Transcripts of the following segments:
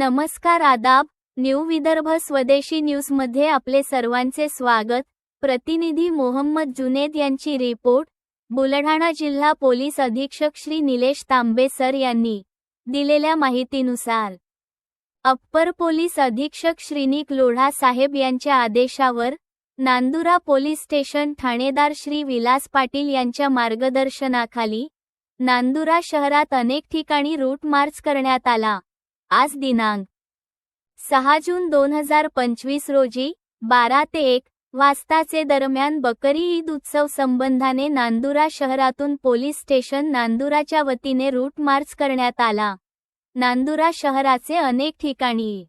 नमस्कार आदाब न्यू विदर्भ स्वदेशी न्यूजमध्ये आपले सर्वांचे स्वागत. प्रतिनिधी मोहम्मद जुनेद यांची रिपोर्ट. बुलढाणा जिल्हा पोलीस अधीक्षक श्री निलेश तांबे सर यांनी दिलेल्या माहितीनुसार अप्पर पोलीस अधीक्षक श्रीनिक लोढा साहेब यांच्या आदेशावर नांदुरा पोलीस स्टेशन ठाणेदार श्री विलास पाटील यांच्या मार्गदर्शनाखाली नांदुरा शहरात अनेक ठिकाणी रूट मार्च करण्यात आला. आज दिनांक सहा जून दोन हजार पंचवीस रोजी बारा ते एक वाजताचे दरम्यान बकरी ईद उत्सव संबंधाने नांदुरा शहरातून पोलीस स्टेशन नांदुराच्या वतीने रूट मार्च करण्यात आला. नांदुरा शहराचे अनेक ठिकाणी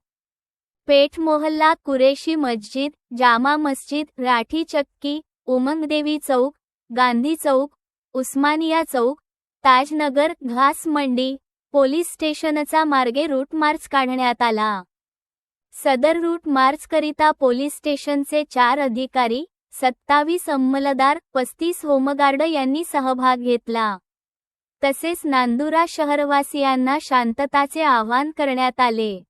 पेठ मोहल्ला कुरेशी मस्जिद जामा मस्जिद राठी चक्की उमंगदेवी चौक गांधी चौक उस्मानिया चौक ताजनगर घास मंडी पोलीस स्टेशनचा मार्गे रूट मार्च काढण्यात आला. सदर रूट मार्च करिता पोलीस स्टेशनचे चार अधिकारी सत्तावीस अंमलदार पस्तीस होमगार्ड यांनी सहभाग घेतला. तसेच नांदुरा शहरवासियांना शांतताचे आवाहन करण्यात आले.